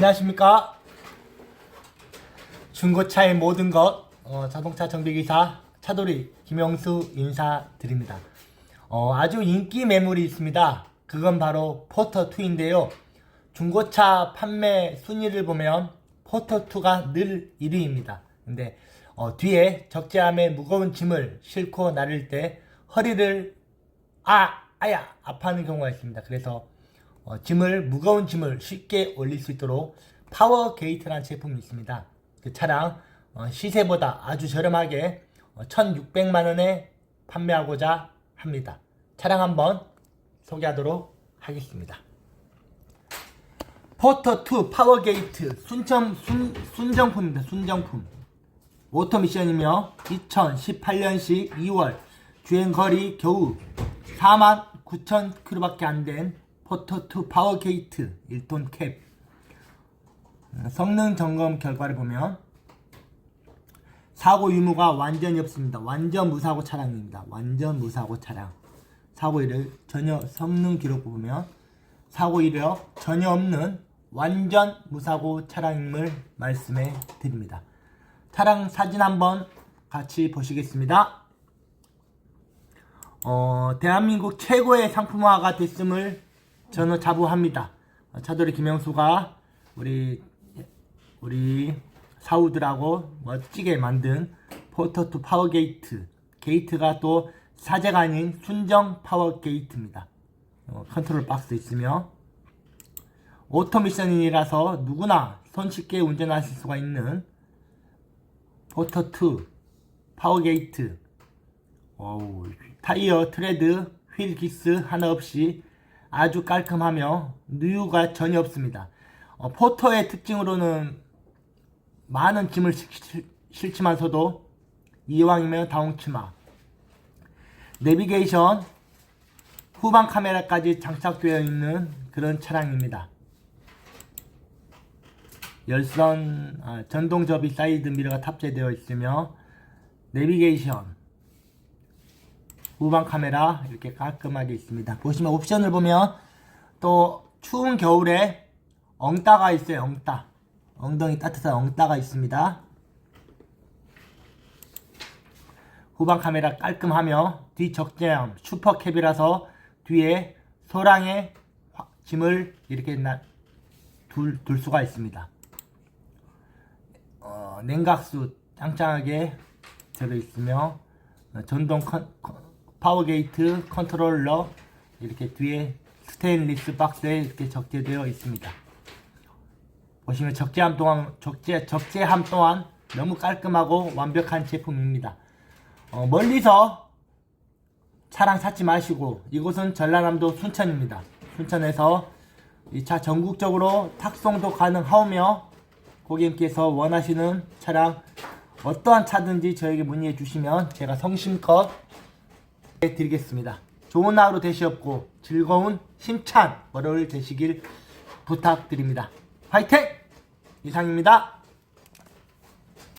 안녕하십니까. 중고차의 모든 것, 어, 자동차 정비기사 차돌이 김영수 인사드립니다. 어, 아주 인기 매물이 있습니다. 그건 바로 포터2인데요. 중고차 판매 순위를 보면 포터2가 늘 1위입니다. 근데 어, 뒤에 적재함에 무거운 짐을 싣고 나를 때 허리를 아 아야 아파하는 경우가 있습니다. 그래서 어, 짐을 무거운 짐을 쉽게 올릴 수 있도록 파워 게이트라는 제품이 있습니다. 그 차량 어, 시세보다 아주 저렴하게 어, 1,600만 원에 판매하고자 합니다. 차량 한번 소개하도록 하겠습니다. 포터2 파워 게이트 순정 순, 순정품입니다. 순정품. 오토미션이며 2018년식 2월 주행거리 겨우 49,000km밖에 안 된 포터2 파워 게이트 1톤 캡 어, 성능 점검 결과를 보면 사고 유무가 완전히 없습니다. 완전 무사고 차량입니다. 완전 무사고 차량. 사고 이력 전혀 성능 기록 보면 사고 이력 전혀 없는 완전 무사고 차량임을 말씀해 드립니다. 차량 사진 한번 같이 보시겠습니다. 어, 대한민국 최고의 상품화가 됐음을 저는 자부합니다. 어, 차돌이 김영수가 우리 우리 사우들하고 멋지게 만든 포터2 파워 게이트 게이트가 또 사제가 아닌 순정 파워 게이트입니다. 어, 컨트롤 박스 있으며 오토 미션이라서 누구나 손쉽게 운전하실 수가 있는 포터2 파워 게이트 어우, 타이어 트레드 휠 기스 하나 없이 아주 깔끔하며 누유가 전혀 없습니다. 어, 포터의 특징으로는 많은 짐을 실지만서도 이왕이면 다운치마. 내비게이션 후방 카메라까지 장착되어 있는 그런 차량입니다. 열선 아, 전동 접이 사이드 미러가 탑재되어 있으며 내비게이션 후방 카메라 이렇게 깔끔하게 있습니다. 보시면 옵션을 보면 또 추운 겨울에 엉따가 있어요. 엉따 엉덩이 따뜻한 엉따가 있습니다. 후방 카메라 깔끔하며 뒤 적재함 슈퍼캡이라서 뒤에 소량의 화- 짐을 이렇게 나- 둘, 둘 수가 있습니다. 어, 냉각수 짱짱하게 들어있으며 어, 전동 컨, 컨- 파워 게이트 컨트롤러 이렇게 뒤에 스테인리스 박스에 이렇게 적재되어 있습니다. 보시면 적재함 또한 적재 적재함 또한 너무 깔끔하고 완벽한 제품입니다. 어, 멀리서 차량 찾지 마시고 이곳은 전라남도 순천입니다. 순천에서 이 차 전국적으로 탁송도 가능하오며 고객님께서 원하시는 차량 어떠한 차든지 저에게 문의해 주시면 제가 성심껏 드리겠습니다. 좋은 하루 되시옵고 즐거운 힘찬 월요일 되시길 부탁드립니다. 화이팅! 이상입니다.